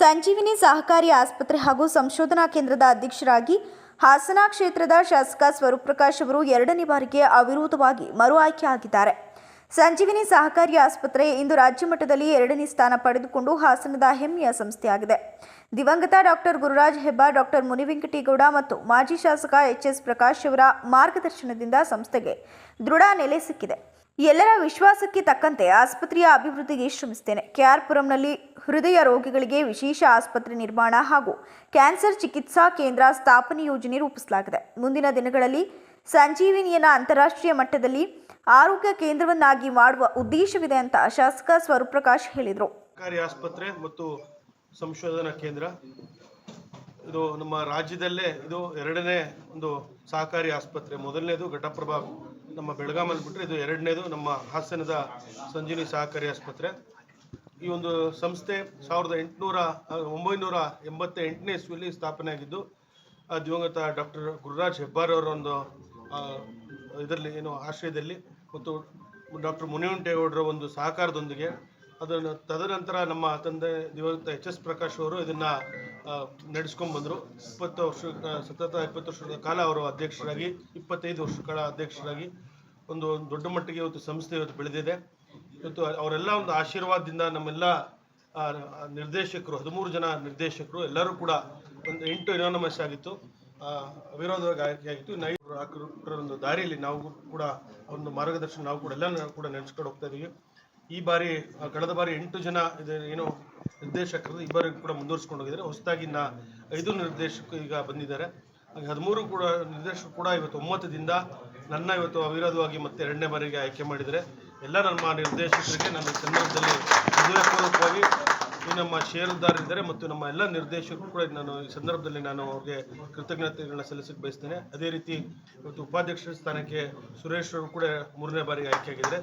ಸಂಜೀವಿನಿ ಸಹಕಾರಿ ಆಸ್ಪತ್ರೆ ಹಾಗೂ ಸಂಶೋಧನಾ ಕೇಂದ್ರದ ಅಧ್ಯಕ್ಷರಾಗಿ ಹಾಸನ ಕ್ಷೇತ್ರದ ಶಾಸಕ ಸ್ವರೂಪ್ ಪ್ರಕಾಶ್ ಅವರು ಎರಡನೇ ಬಾರಿಗೆ ಅವಿರೋಧವಾಗಿ ಮರು ಆಯ್ಕೆಯಾಗಿದ್ದಾರೆ. ಸಂಜೀವಿನಿ ಸಹಕಾರಿ ಆಸ್ಪತ್ರೆ ಇಂದು ರಾಜ್ಯ ಮಟ್ಟದಲ್ಲಿ ಎರಡನೇ ಸ್ಥಾನ ಪಡೆದುಕೊಂಡು ಹಾಸನದ ಹೆಮ್ಮೆಯ ಸಂಸ್ಥೆಯಾಗಿದೆ. ದಿವಂಗತ ಡಾಕ್ಟರ್ ಗುರುರಾಜ್ ಹೆಬ್ಬಾರ್ ಡಾಕ್ಟರ್ ಮುನಿವೆಂಕಟೇಗೌಡ ಮತ್ತು ಮಾಜಿ ಶಾಸಕ ಎಚ್. ಎಸ್. ಪ್ರಕಾಶ್ ಅವರ ಮಾರ್ಗದರ್ಶನದಿಂದ ಸಂಸ್ಥೆಗೆ ದೃಢ ನೆಲೆ ಸಿಕ್ಕಿದೆ. ಎಲ್ಲರ ವಿಶ್ವಾಸಕ್ಕೆ ತಕ್ಕಂತೆ ಆಸ್ಪತ್ರೆಯ ಅಭಿವೃದ್ಧಿಗೆ ಶ್ರಮಿಸುತ್ತೇನೆ ಕೆಆರ್ಪುರಂನಲ್ಲಿ ಹೃದಯ ರೋಗಿಗಳಿಗೆ ವಿಶೇಷ ಆಸ್ಪತ್ರೆ ನಿರ್ಮಾಣ ಹಾಗೂ ಕ್ಯಾನ್ಸರ್ ಚಿಕಿತ್ಸಾ ಕೇಂದ್ರ ಸ್ಥಾಪನೆ ಯೋಜನೆ ರೂಪಿಸಲಾಗಿದೆ. ಮುಂದಿನ ದಿನಗಳಲ್ಲಿ ಸಂಜೀವಿನಿಯನ ಅಂತಾರಾಷ್ಟ್ರೀಯ ಮಟ್ಟದಲ್ಲಿ ಆರೋಗ್ಯ ಕೇಂದ್ರವನ್ನಾಗಿ ಮಾಡುವ ಉದ್ದೇಶವಿದೆ ಅಂತ ಶಾಸಕ ಸ್ವರೂಪ್ ಪ್ರಕಾಶ್ ಹೇಳಿದರು ಆಸ್ಪತ್ರೆ ಮತ್ತು ಸಂಶೋಧನಾ ಕೇಂದ್ರ. ಇದು ನಮ್ಮ ರಾಜ್ಯದಲ್ಲೇ ಇದು ಎರಡನೇ ಒಂದು ಸಹಕಾರಿ ಆಸ್ಪತ್ರೆ. ಮೊದಲನೇದು ಘಟಪ್ರಭಾ ನಮ್ಮ ಬೆಳಗಾಮಲ್ಲಿ ಬಿಟ್ಟರೆ ಇದು ಎರಡನೇದು ನಮ್ಮ ಹಾಸನದ ಸಂಜೀವಿ ಸಹಕಾರಿ ಆಸ್ಪತ್ರೆ. ಈ ಒಂದು ಸಂಸ್ಥೆ ಸಾವಿರದ ಎಂಟುನೂರ, ಒಂಬೈನೂರ ಎಂಬತ್ತ ಎಂಟನೇ ಇಸ್ವಿಯಲ್ಲಿ ಸ್ಥಾಪನೆ ಆಗಿದ್ದು ದಿವಂಗತ ಡಾಕ್ಟರ್ ಗುರುರಾಜ್ ಹೆಬ್ಬಾರ್ ಅವರ ಒಂದು ಇದರಲ್ಲಿ ಏನು ಆಶ್ರಯದಲ್ಲಿ ಮತ್ತು ಡಾಕ್ಟರ್ ಮುನಿವೆಂಟೇಗೌಡರ ಒಂದು ಸಹಕಾರದೊಂದಿಗೆ ಅದನ್ನು ತದನಂತರ ನಮ್ಮ ತಂದೆ ದಿವಂಗತ ಎಚ್ ಎಸ್ ಪ್ರಕಾಶ್ ಅವರು ಇದನ್ನ ನಡೆಸ್ಕೊಂಡು ಬಂದರು. ಇಪ್ಪತ್ತು ವರ್ಷ ಸತತ ಇಪ್ಪತ್ತು ವರ್ಷದ ಕಾಲ ಅವರು ಅಧ್ಯಕ್ಷರಾಗಿ, ಇಪ್ಪತ್ತೈದು ವರ್ಷಗಳ ಅಧ್ಯಕ್ಷರಾಗಿ ಒಂದು ದೊಡ್ಡ ಮಟ್ಟಿಗೆ ಇವತ್ತು ಸಂಸ್ಥೆ ಇವತ್ತು ಬೆಳೆದಿದೆ. ಇವತ್ತು ಅವರೆಲ್ಲ ಒಂದು ಆಶೀರ್ವಾದದಿಂದ ನಮ್ಮೆಲ್ಲ ನಿರ್ದೇಶಕರು, ಹದಿಮೂರು ಜನ ನಿರ್ದೇಶಕರು ಎಲ್ಲರೂ ಕೂಡ ಒಂದು ಎಂಟು ಎನಾನಮಸ್ ಆಗಿತ್ತು. ಅವಿರೋಧವಾಗಿ ಆಯ್ಕೆಯಾಗಿತ್ತು ಹಾಕಿರೋ ಒಂದು ದಾರಿಯಲ್ಲಿ ನಾವು ಕೂಡ ಒಂದು ಮಾರ್ಗದರ್ಶನ ನಾವು ಕೂಡ ಎಲ್ಲ ಕೂಡ ನಡೆಸ್ಕೊಂಡು ಹೋಗ್ತಾ ಇದೀವಿ. ಈ ಬಾರಿ ಕಳೆದ ಬಾರಿ ಎಂಟು ಜನ ಏನು ನಿರ್ದೇಶಕರು ಈ ಬಾರಿ ಕೂಡ ಮುಂದುವರಿಸ್ಕೊಂಡು ಹೋಗಿದ್ದಾರೆ. ಹೊಸದಾಗಿ ಇನ್ನ ಐದು ನಿರ್ದೇಶಕರು ಈಗ ಬಂದಿದ್ದಾರೆ. ಹಾಗೆ ಹದಿಮೂರು ಕೂಡ ನಿರ್ದೇಶಕರು ಕೂಡ ಇವತ್ತು ಒಮ್ಮತದಿಂದ ನನ್ನ ಇವತ್ತು ಅವಿರೋಧವಾಗಿ ಮತ್ತೆ ಎರಡನೇ ಬಾರಿಗೆ ಆಯ್ಕೆ ಮಾಡಿದರೆ ಎಲ್ಲ ನಮ್ಮ ನಿರ್ದೇಶಕರಿಗೆ ನನ್ನ ಸನ್ಮಾನದಲ್ಲಿ ಹೃದಯಪೂರ್ವಕವಾಗಿ ನಮ್ಮ ಷೇರುದಾರರಿದ್ದಾರೆ ಮತ್ತು ನಮ್ಮ ಎಲ್ಲ ನಿರ್ದೇಶಕರು ಕೂಡ ನಾನು ಈ ಸಂದರ್ಭದಲ್ಲಿ ನಾನು ಅವ್ರಿಗೆ ಕೃತಜ್ಞತೆಗಳನ್ನ ಸಲ್ಲಿಸಕ್ಕೆ ಬಯಸ್ತೇನೆ. ಅದೇ ರೀತಿ ಇವತ್ತು ಉಪಾಧ್ಯಕ್ಷರ ಸ್ಥಾನಕ್ಕೆ ಸುರೇಶ್ ಅವರು ಕೂಡ ಮೂರನೇ ಬಾರಿಗೆ ಆಯ್ಕೆಯಾಗಿದ್ದಾರೆ.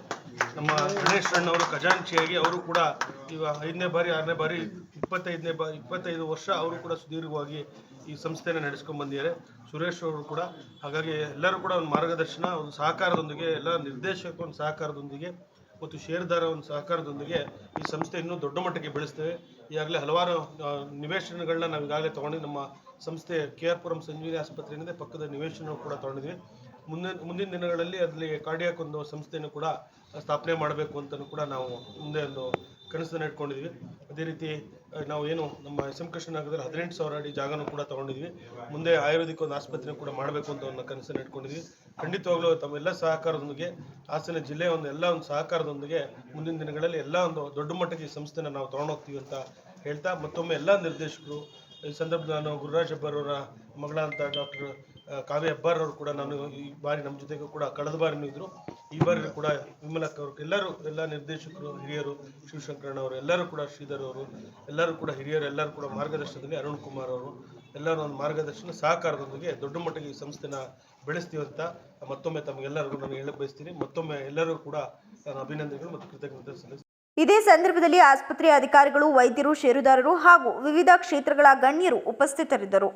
ನಮ್ಮ ಗಣೇಶ್ ಅವರು ಖಜಾಂಚಿಯಾಗಿ ಅವರು ಕೂಡ ಈಗ ಐದನೇ ಬಾರಿ, ಆರನೇ ಬಾರಿ, ಇಪ್ಪತ್ತೈದನೇ ಬಾರಿ ಇಪ್ಪತ್ತೈದು ವರ್ಷ ಅವರು ಕೂಡ ಸುದೀರ್ಘವಾಗಿ ಈ ಸಂಸ್ಥೆನ ನಡೆಸ್ಕೊಂಡು ಬಂದಿದ್ದಾರೆ. ಸುರೇಶ್ ಅವರು ಕೂಡ ಹಾಗಾಗಿ ಎಲ್ಲರೂ ಕೂಡ ಒಂದು ಮಾರ್ಗದರ್ಶನ, ಒಂದು ಸಹಕಾರದೊಂದಿಗೆ, ಎಲ್ಲ ನಿರ್ದೇಶಕ ಒಂದು ಸಹಕಾರದೊಂದಿಗೆ ಮತ್ತು ಷೇರುದಾರ ಒಂದು ಸಹಕಾರದೊಂದಿಗೆ ಈ ಸಂಸ್ಥೆ ಇನ್ನೂ ದೊಡ್ಡ ಮಟ್ಟಕ್ಕೆ ಬೆಳೆಸ್ತೇವೆ ಈಗಾಗಲೇ ಹಲವಾರು ನಿವೇಶನಗಳನ್ನ ನಾವು ಈಗಾಗಲೇ ತೊಗೊಂಡು ನಮ್ಮ ಸಂಸ್ಥೆ ಕೆ ಆರ್ ಪುರಂ ಸಂಜೀವಿನಿ ಆಸ್ಪತ್ರೆಯಿಂದ ಪಕ್ಕದ ನಿವೇಶನ ಕೂಡ ತಗೊಂಡಿದ್ವಿ. ಮುಂದಿನ ಮುಂದಿನ ದಿನಗಳಲ್ಲಿ ಅದರಲ್ಲಿ ಕಾರ್ಡಿಯಾಕ್ ಒಂದು ಸಂಸ್ಥೆಯನ್ನು ಕೂಡ ಸ್ಥಾಪನೆ ಮಾಡಬೇಕು ಅಂತಲೂ ಕೂಡ ನಾವು ಮುಂದೆ ಒಂದು ಕನಸನ್ನು ಇಟ್ಕೊಂಡಿದ್ವಿ. ಅದೇ ರೀತಿ ನಾವು ಏನು ನಮ್ಮ ಎಸ್ ಎಂ ಕೃಷ್ಣ ನಗರದಲ್ಲಿ ಹದಿನೆಂಟು ಸಾವಿರ ಅಡಿ ಜಾಗನೂ ಕೂಡ ತೊಗೊಂಡಿದ್ವಿ. ಮುಂದೆ ಆಯುರ್ವೇದಿಕ್ ಒಂದು ಆಸ್ಪತ್ರೆ ಕೂಡ ಮಾಡಬೇಕು ಅಂತ ಒಂದು ಕನಸನ್ನು ಇಟ್ಕೊಂಡಿದ್ವಿ. ಖಂಡಿತವಾಗ್ಲೂ ತಮ್ಮೆಲ್ಲ ಸಹಕಾರದೊಂದಿಗೆ, ಹಾಸನ ಜಿಲ್ಲೆಯ ಒಂದು ಎಲ್ಲ ಒಂದು ಸಹಕಾರದೊಂದಿಗೆ ಮುಂದಿನ ದಿನಗಳಲ್ಲಿ ಎಲ್ಲ ಒಂದು ದೊಡ್ಡ ಮಟ್ಟಕ್ಕೆ ಈ ಸಂಸ್ಥೆನ ನಾವು ತೊಗೊಂಡೋಗ್ತೀವಿ ಅಂತ ಹೇಳ್ತಾ, ಮತ್ತೊಮ್ಮೆ ಎಲ್ಲ ನಿರ್ದೇಶಕರು, ಈ ಸಂದರ್ಭದಲ್ಲಿ ನಾನು ಗುರುರಾಜ್ ಹೆಬ್ಬಾರ್ ಮಗಳ ಮಗಳಂತ ಡಾಕ್ಟರ್ ಕಾವ್ಯ ಹೆಬ್ಬಾರ್ ಕೂಡ ನಾನು ಈ ಬಾರಿ ನಮ್ಮ ಜೊತೆಗೂ ಕೂಡ ಕಳೆದ ಬಾರಿನೂ ಇದ್ರು. ಈ ಬಾರಿ ಕೂಡ ವಿಮಲಕ್ಕ ಅವರು, ಎಲ್ಲರೂ, ಎಲ್ಲ ನಿರ್ದೇಶಕರು, ಹಿರಿಯರು, ಶಿವಶಂಕರಣ್ಣ ಅವರು, ಎಲ್ಲರೂ ಕೂಡ, ಶ್ರೀಧರ್ ಅವರು, ಎಲ್ಲರೂ ಕೂಡ ಹಿರಿಯರು, ಎಲ್ಲರೂ ಕೂಡ ಮಾರ್ಗದರ್ಶನದಲ್ಲಿ ಅರುಣ್ ಕುಮಾರ್ ಅವರು. ಎಲ್ಲರೂ ಒಂದು ಮಾರ್ಗದರ್ಶನ ಸಹಕಾರದೊಂದಿಗೆ ದೊಡ್ಡ ಮಟ್ಟಿಗೆ ಈ ಸಂಸ್ಥೆನ ಬೆಳೆಸ್ತೀವಿ ಅಂತ ಮತ್ತೊಮ್ಮೆ ತಮಗೆಲ್ಲರಿಗೂ ನಾನು ಹೇಳಕ್ ಬಯಸ್ತೀನಿ. ಮತ್ತೊಮ್ಮೆ ಎಲ್ಲರೂ ಕೂಡ ನಾನು ಅಭಿನಂದನೆಗಳು ಮತ್ತು ಕೃತಜ್ಞತೆ ಸಲ್ಲಿಸ್ತೀನಿ. ಇದೇ ಸಂದರ್ಭದಲ್ಲಿ ಆಸ್ಪತ್ರೆಯ ಅಧಿಕಾರಿಗಳು, ವೈದ್ಯರು, ಷೇರುದಾರರು ಹಾಗೂ ವಿವಿಧ ಕ್ಷೇತ್ರಗಳ ಗಣ್ಯರು ಉಪಸ್ಥಿತರಿದ್ದರು.